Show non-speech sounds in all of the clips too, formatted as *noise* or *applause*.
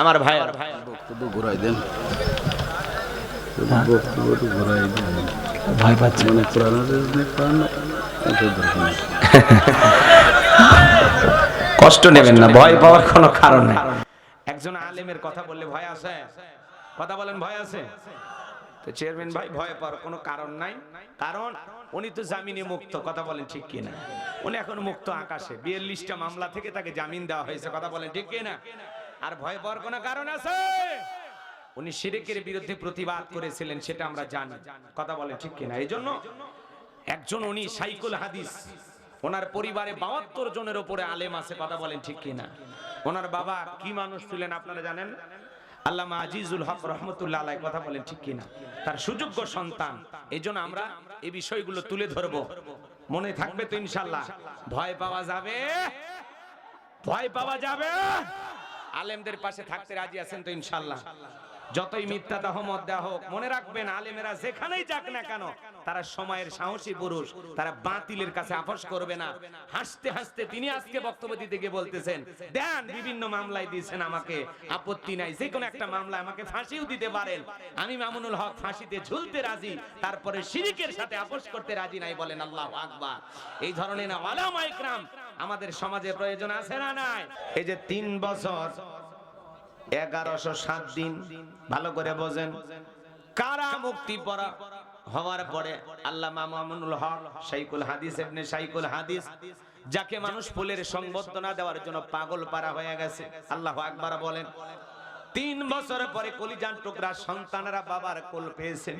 আমার ভাই বক্তব্য ঘুরাই দেন। ঘুরাই ভয় পাচ্ছে। মানে নেই। *laughs* কষ্ট নেবেন না ভয় পাওয়ার কোনো কারণ নেই। একজন আলেমের কথা বললে ভয় আছে? কথা বলেন ভয় আছে? তো চেয়ারম্যান ভাই ভয় পাওয়ার কোনো কারণ নাই। কারণ উনি তো জামিনে মুক্ত কথা বলেন ঠিক কিনা? উনি এখন মুক্ত আকাশে। বিয়াল্লিশটা মামলা থেকে তাকে জামিন দেওয়া হয়েছে কথা বলেন ঠিক কিনা? আর ভয় পাওয়ার কোনো কারণ আছে? উনি শিরিকের বিরুদ্ধে প্রতিবাদ করেছিলেন, সেটা আমরা জানি। কথা বলেন ঠিক কিনা? এই জন্য একজন উনি সাইকুল হাদিস, ওনার পরিবারে বাহাত্তর জনের উপরে আলেম আছে, কথা বলেন ঠিক কিনা? ওনার বাবা কি মানুষ ছিলেন আপনারা জানেন? আল্লামা আজিজুল হক রহমতুল্লাহ আলাই কথা বলেন ঠিক কিনা? তার সুযোগ্য সন্তান। এই জন্য আমরা এই বিষয়গুলো তুলে ধরবো। মনে থাকবে তো ইনশাল্লাহ ভয় পাওয়া যাবে? ভয় পাওয়া যাবে? আলেমদের পাশে থাকতে রাজি আছেন তো ইনশাল্লাহ যতই মিথ্যা দহমত দেওয়া হোক, মনে রাখবেন আলেমেরা যেখানেই যাক না কেন, তারা সময়ের সাহসী পুরুষ, তারা বাতিলের কাছে আপোষ করবে না। হাসতে হাসতে তিনি আজকে বক্তব্য দিতে গিয়ে বলতেছেন, দেন বিভিন্ন মামলায় দিয়েছেন আমাকে, আপত্তি নাই। যে কোনো একটা মামলায় আমাকে ফাঁসিও দিতে পারেন। আমি মামুনুল হক ফাঁসিতে ঝুলতে রাজি, তারপরে শিরিকের সাথে আপোষ করতে রাজি নাই বলেন আল্লাহ আকবার। এই ধরনের আলামা ইকরাম আমাদের সমাজে প্রয়োজন আছে না নাই? এই যে তিন বছর, এগারোশো সাত দিন, ভালো করে বোঝেন। কারা মুক্তি পড়া হওয়ার পরে আল্লাহ মামুনুল হক হাদিস শাইকুল হাদিস, যাকে মানুষ ফুলের সংবর্ধনা দেওয়ার জন্য পাগল পারা হয়ে গেছে, আল্লাহ আকবার বলেন। তিন বছর পরে কলিজান টুকরা সন্তানেরা বাবার কোল পেয়েছেন।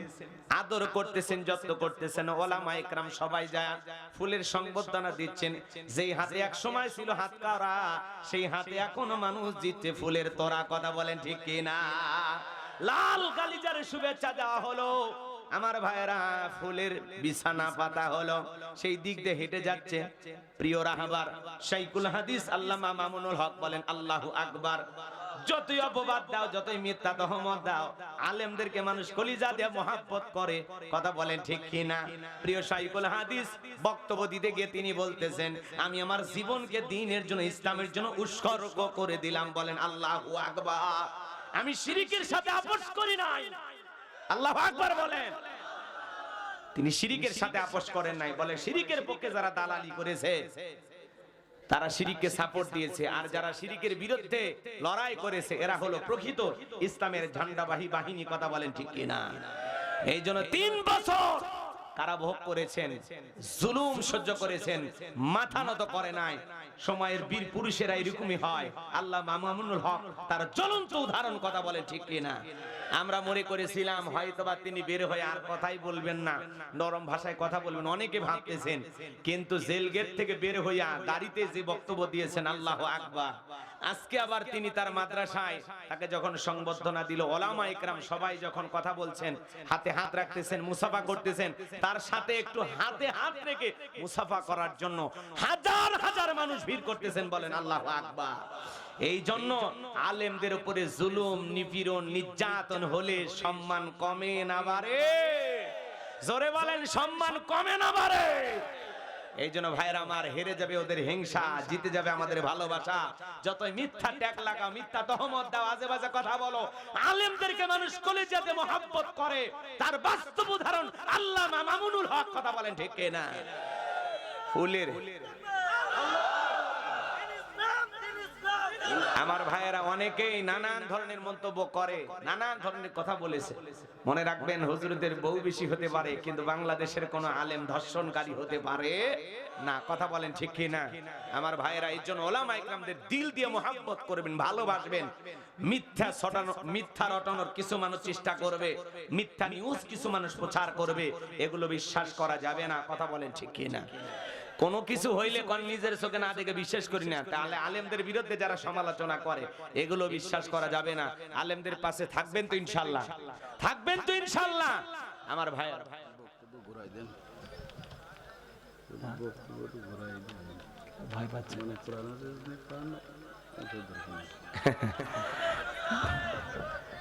আদর করতেছেন, যত্ন করতেছেন, ওলামা একরাম সবাই যায়, ফুলের সংবর্ধনা দিচ্ছেন। যেই হাতে এক সময় ছিল হাত কারা, সেই হাতে এখনও মানুষ দিচ্ছে ফুলের তোরা, কথা বলেন ঠিক কিনা? লাল কালিজার শুভেচ্ছা দেওয়া হলো। আমার ভাইরা ফুলের বিছানা পাতা হলো। সেই দিক দিয়ে হেঁটে যাচ্ছে। প্রিয় রাহাবার শাইকুল হাদিস আল্লামা মামুনুল হক বলেন, আল্লাহু আকবার। যতই অপবাদ দাও, যতই মিথ্যা তহমত দাও, আলেমদেরকে মানুষ কলিজা দিয়ে মহাব্বত করে। কথা বলেন ঠিক কিনা? প্রিয় শাইকুল হাদিস, বক্তব্য দিতে গিয়ে তিনি বলতেছেন, আমি আমার জীবনকে দিনের জন্য, ইসলামের জন্য উৎসর্গ করে দিলাম। বলেন, আল্লাহু আকবার। আমি শিরিকের সাথে আপোষ করি নাই। আল্লাহ আকবার বলেন। তিনি শিরিকের সাথে আপোষ করেন নাই। বলে শিরিকের পক্ষে যারা দালালি করেছে তারা শিরিককে সাপোর্ট দিয়েছে। আর যারা শিরিকের বিরুদ্ধে লড়াই করেছে এরা হলো প্রকৃত ইসলামের ঝান্ডাবাহী বাহিনী কথা বলেন ঠিক কিনা এই জন্য তিন বছর কারাভোগ করেছেন? জুলুম সহ্য করেছেন মাথা নত করে নাই। সময়ের বীর পুরুষেরা এরকমই হয়। আল্লাহ মামুনুল হক তার জ্বলন্ত উদাহরণ কথা বলে ঠিক কিনা আমরা মনে করেছিলাম হয়তোবা তিনি বের হয়ে আর কথাই বলবেন না। নরম ভাষায় কথা বলবেন, অনেকে ভাবতেছেন। কিন্তু জেল গেট থেকে বের হইয়া গাড়িতে যে বক্তব্য দিয়েছেন, আল্লাহ আকবার। আজকে আবার তিনি তার মাদ্রাসায় তাকে যখন সংবর্ধনা দিল, ওলামা ইকরাম সবাই যখন কথা বলছেন, হাতে হাত রাখতেছেন, মুসাফা করতেছেন, তার সাথে একটু হাতে হাত রেখে মুসাফা করার জন্য হাজার হাজার মানুষ ভিড় করতেছেন বলেন আল্লাহ আকবার। এই জন্য আলেমদের উপরে জুলুম, নিপীড়ন, নির্যাতন হলে সম্মান কমে না বাড়ে। জোরে বলেন, সম্মান কমে না বাড়ে। এই জন্য ভাইরা আমার হেরে যাবে ওদের হিংসা, জিতে যাবে আমাদের ভালোবাসা। যতই মিথ্যা ট্যাগ লাগা মিথ্যা তহমত দাও, আজে বাজে কথা বলো। আলেমদেরকে মানুষ কলেজাতে মহাব্বত করে। তার বাস্তব উদাহরণ আল্লাহ মামুনুল হক কথা বলেন, ঠিক না ফুলের আমার ভাইয়েরা অনেকেই নানান ধরনের মন্তব্য করে, নানান ধরনের কথা বলেছে। মনে রাখবেন, হুজুরদের বউ বেশি হতে পারে, কিন্তু বাংলাদেশের কোন আলেম ধর্ষণকারী হতে পারে না। কথা বলেন ঠিক কি না? আমার ভাইয়েরা, এই জন্য ওলামা ইকরামদের দিল দিয়ে মোহাব্বত করবেন, ভালোবাসবেন। মিথ্যা ছটানো, মিথ্যা রটানোর কিছু মানুষ চেষ্টা করবে, মিথ্যা নিউজ কিছু মানুষ প্রচার করবে, এগুলো বিশ্বাস করা যাবে না। কথা বলেন ঠিক কি না? কোনো কিছু হইলে কোন নিজের চোখে না দেখে বিশ্বাস করি না। তাহলে আলেমদের বিরুদ্ধে যারা সমালোচনা করে এগুলো বিশ্বাস করা যাবে না। আলেমদের পাশে থাকবেন তো ইনশাল্লাহ। থাকবেন তো ইনশাল্লাহ। আমার ভাই ঘুরাই দেন। ভয় পাচ্ছে। নেই।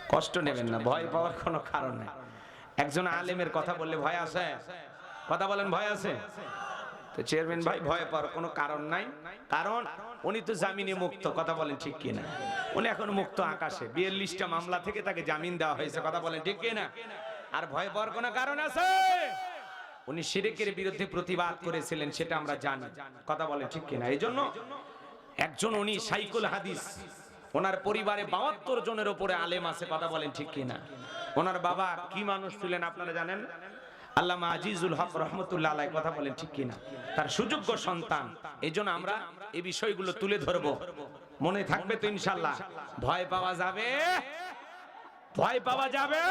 কষ্ট নেবেন না। ভয় পাওয়ার কোনো কারণ নেই। একজন আলেমের কথা বললে ভয় আছে? কথা বলেন ভয় আছে? তো চেয়ারম্যান ভাই, ভয় কোনো কারণ নাই। কারণ উনি তো জামিনে মুক্ত, কথা বলেন ঠিক উনি এখন মুক্ত আকাশে, বিয়াল্লিশটা মামলা থেকে তাকে জামিন দেওয়া হয়েছে, কথা বলেন ঠিক আর ভয় কারণ আছে? উনি বিরুদ্ধে প্রতিবাদ করেছিলেন, সেটা আমরা জানি, কথা বলেন ঠিক কিনা? এই জন্য একজন উনি, সাইকুল হাদিস, ওনার পরিবারে বাহাত্তর জনের উপরে আলেম আছে, কথা বলেন ঠিক কিনা? ওনার বাবা কি মানুষ ছিলেন আপনারা জানেন? আল্লামা আজিজুল হক রহমতুল্লাহ আলাই কথা বলেন, ঠিক কিনা? তার সুযোগ্য সন্তান। এই জন্য আমরা এই বিষয়গুলো তুলে ধরবো। মনে থাকবে তো ইনশাল্লাহ ভয় পাওয়া যাবে? ভয় পাওয়া যাবে?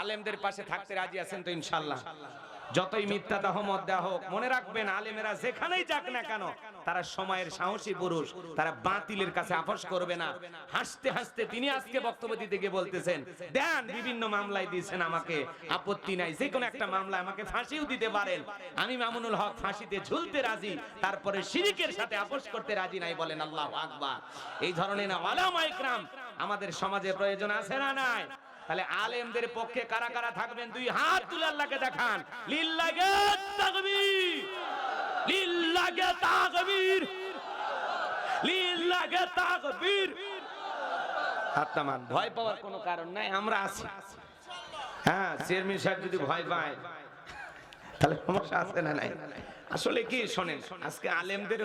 আলেমদের পাশে থাকতে রাজি আছেন তো ইনশাল্লাহ যতই মিথ্যা দহমত দেওয়া হোক, মনে রাখবেন আলেমেরা যেখানেই যাক না কেন, তারা সময়ের সাহসী পুরুষ, তারা বাতিলের কাছে আপোষ করবে না। হাসতে হাসতে তিনি আজকে বক্তব্য দিতে গিয়ে বলতেছেন, দেন বিভিন্ন মামলায় দিয়েছেন আমাকে, আপত্তি নাই, যে কোনো একটা মামলায় আমাকে ফাঁসিও দিতে পারেন। আমি মামুনুল হক ফাঁসিতে ঝুলতে রাজি, তারপরে শিরিকের সাথে আপোষ করতে রাজি নাই বলেন আল্লাহ আকবার। এই ধরনের না, ওয়ালামা ইকরাম, আমাদের সমাজে প্রয়োজন আছে না নাই? তাহলে আলেমদের পক্ষে কারা কারা থাকবেন? দুই হাত তুলে আল্লাহকে দেখান। লিল্লাগে তাকবীর। লিল্লাগে তাকবীর। লিল্লাগে তাকবীর। হাত নামান। ভয় পাওয়ার কোনো কারণ নাই আমরা আছি। হ্যাঁ চেয়ারম্যান সাহেব যদি ভয় পায় তাহলে সমস্যা আছে না নাই? আসলে কি শোনেন, আজকে আলেমদের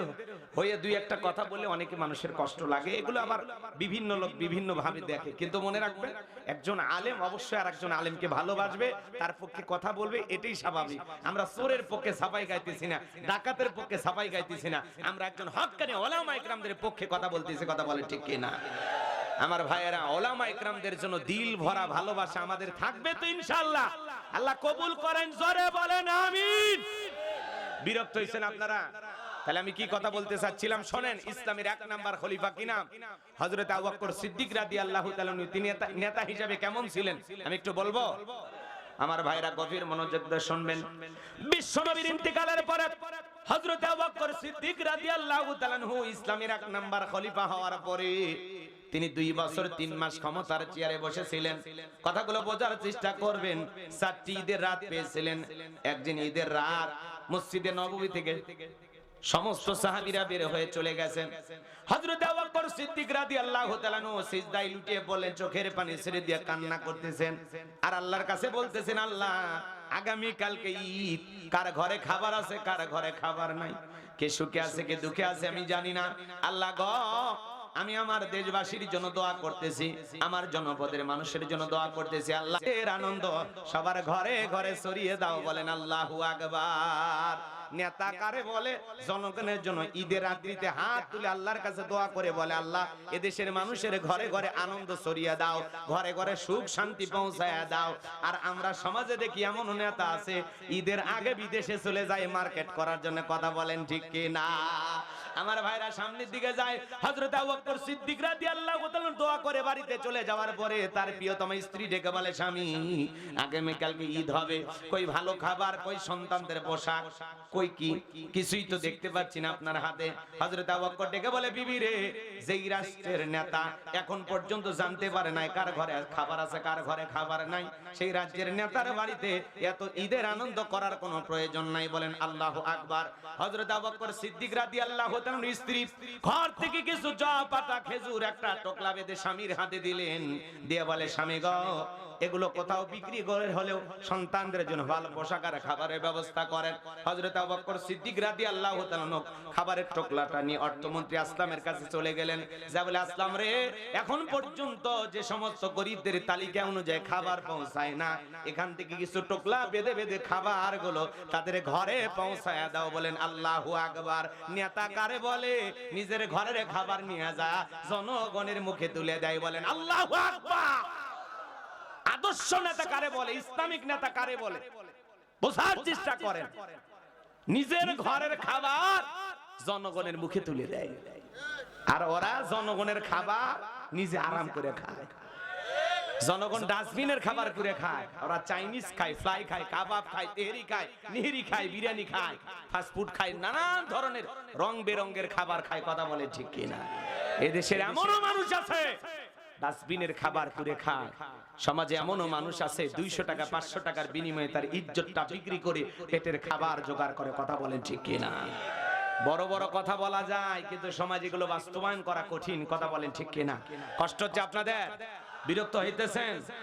হয়ে দুই একটা কথা বলে অনেকে মানুষের কষ্ট লাগে, এগুলো আবার বিভিন্ন লোক বিভিন্ন ভাবে দেখে। কিন্তু মনে রাখবেন, একজন আলেম অবশ্যই আর একজন আলেমকে ভালোবাসবে, তার পক্ষে কথা বলবে, এটাই স্বাভাবিক। আমরা চোরের পক্ষে সাফাই গাইতেছি না, ডাকাতের পক্ষে সাফাই গাইতেছি না, আমরা একজন হকানি ওলামা ইকরামদের পক্ষে কথা বলতেছি, কথা বলে ঠিক কি না? আমার ভাইয়েরা, ওলামা ইকরামদের জন্য দিল ভরা ভালোবাসা আমাদের থাকবে তো ইনশাআল্লাহ। আল্লাহ কবুল করেন, জোরে বলেন, আমিন। বিরক্ত হইছেন আপনারা? তাহলে আমি কি কথা বলতে চাচ্ছিলাম? শোনেন, ইসলামের এক নাম্বার খলিফা কি নাম? হযরত আবু বকর সিদ্দিক রাদিয়াল্লাহু তাআলা তিনি নেতা- হিসেবে কেমন ছিলেন? আমি একটু বলব? আমার ভাইরা গভীর মনোযোগ দিয়ে শুনবেন। বিশ্বনবীর ইন্তেকালের পরে হযরত আবু বকর সিদ্দিক রাদিয়াল্লাহু তাআলা আনহু ইসলামের এক নাম্বার খলিফা হওয়ার পরে তিনি দুই বছর তিন মাস ক্ষমতার চেয়ারে বসেছিলেন। কথাগুলো বোঝার চেষ্টা করবেন। চারটি ঈদের রাত পেয়েছিলেন। একদিন ঈদের রাত মসজিদে নববী থেকে সমস্ত সাহাবীরা বের হয়ে চলে গেছেন। হযরত সিদ্দিক রাদিয়াল্লাহু তাআলা নো সিজদায় লুটিয়ে বলেন চোখের পানি ছেড়ে দিয়ে কান্না করতেছেন। আর আল্লাহর কাছে বলতেছেন, আল্লাহ, আগামী কালকে ঈদ। কার ঘরে খাবার আছে, কার ঘরে খাবার নাই। কে সুখে আছে, কে দুঃখে আছে, আমি জানি না। আল্লাহ গো আমি আমার দেশবাসীর জন্য দোয়া করতেছি, আমার জনপদের মানুষের জন্য দোয়া করতেছি। আল্লাহ এর আনন্দ সবার ঘরে ঘরে ছড়িয়ে দাও, বলেন আল্লাহু আকবার। নেতা কারে বলে, জনগণের জন্য ঈদের রাত্রিতে হাত তুলে আল্লাহর কাছে দোয়া করে বলে, আল্লাহ, এদেশের মানুষের ঘরে ঘরে আনন্দ ছড়িয়ে দাও, ঘরে ঘরে সুখ শান্তি পৌঁছায় দাও। আর আমরা সমাজে দেখি এমন নেতা আছে, ঈদের আগে বিদেশে চলে যায় মার্কেট করার জন্য কথা বলেন ঠিক কি না? আমার ভাইরা সামনের দিকে যায়, হযরত আবু বকর সিদ্দিক রাদিয়াল্লাহু তাআলা দোয়া করে বাড়িতে চলে যাওয়ার পরে তার প্রিয়তম স্ত্রী ডেকে বলে, স্বামী আগামী কালকে ঈদ হবে? কই ভালো খাবার, কই সন্তানদের পোশাক? কই কি? কিছুই তো দেখতে পাচ্ছি না আপনার হাতে। হযরত আবু বকর ডেকে বলে বিবি রে যেই রাষ্ট্রের নেতা এখন পর্যন্ত জানতে পারে নাই কার ঘরে খাবার আছে কার ঘরে খাবার নাই। সেই রাজ্যের নেতার বাড়িতে এত ঈদের আনন্দ করার কোনো প্রয়োজন নাই। বলেন আল্লাহু আকবার। হযরত আবু বকর সিদ্দিক রাদিয়াল্লাহু তাআলার স্ত্রী ঘর থেকে কিছু জব পাতা খেজুর একটা টোকলা বেঁধে স্বামীর হাতে দিলেন। দিয়ে বলে স্বামী গো এগুলো কোথাও বিক্রি করে হলেও সন্তানদের জন্য ভালো পোশাক আর খাবারের ব্যবস্থা করেন। হযরত আবু সিদ্দিক রাদিয়াল্লাহু তাআলা খাবারের টোকলাটা নিয়ে অর্থমন্ত্রী আসলামের কাছে চলে গেলেন। যা আসলাম রে, এখন পর্যন্ত যে সমস্ত গরিবদের তালিকা অনুযায়ী খাবার পৌঁছায় না, এখান থেকে কিছু টোকলা বেঁধে বেঁধে খাবারগুলো তাদের ঘরে পৌঁছায় দাও। বলেন, আল্লাহু আকবার। নেতা কারে বলে, নিজের ঘরের খাবার নিয়ে যা, জনগণের মুখে তুলে দেয়। বলেন, আল্লাহু আকবার। আদর্শ নেতা কারে বলে? ইসলামিক নেতা কারে বলে? বোঝার চেষ্টা করেন। নিজের ঘরের খাবার জনগণের মুখে তুলে দেয়। আর ওরা জনগণের খাবার নিজে আরাম করে খায়। জনগণ ডাস্টবিনের খাবার করে খায়। ওরা চাইনিজ খায় ফ্লাই খায়, কাবাব খায়, তেহরি খায়, নিহরি খায়, বিরিয়ানি খায়, ফাস্ট ফুড খায়, নানান ধরনের রং বেরঙ্গের খাবার খায়। কথা বলে ঠিক কিনা? এদেশের এমনও মানুষ আছে ডাস্টবিনের খাবার করে খায় সমাজে এমনও মানুষ আছে, দুইশো টাকা, পাঁচশো টাকার বিনিময়ে তার ইজ্জতটা বিক্রি করে পেটের খাবার জোগাড় করে। কথা বলেন ঠিক কিনা? বড় বড় কথা বলা যায়, কিন্তু সমাজ এগুলো বাস্তবায়ন করা কঠিন। কথা বলেন ঠিক কিনা? কষ্ট হচ্ছে আপনাদের? বিরক্ত হইতেছেন?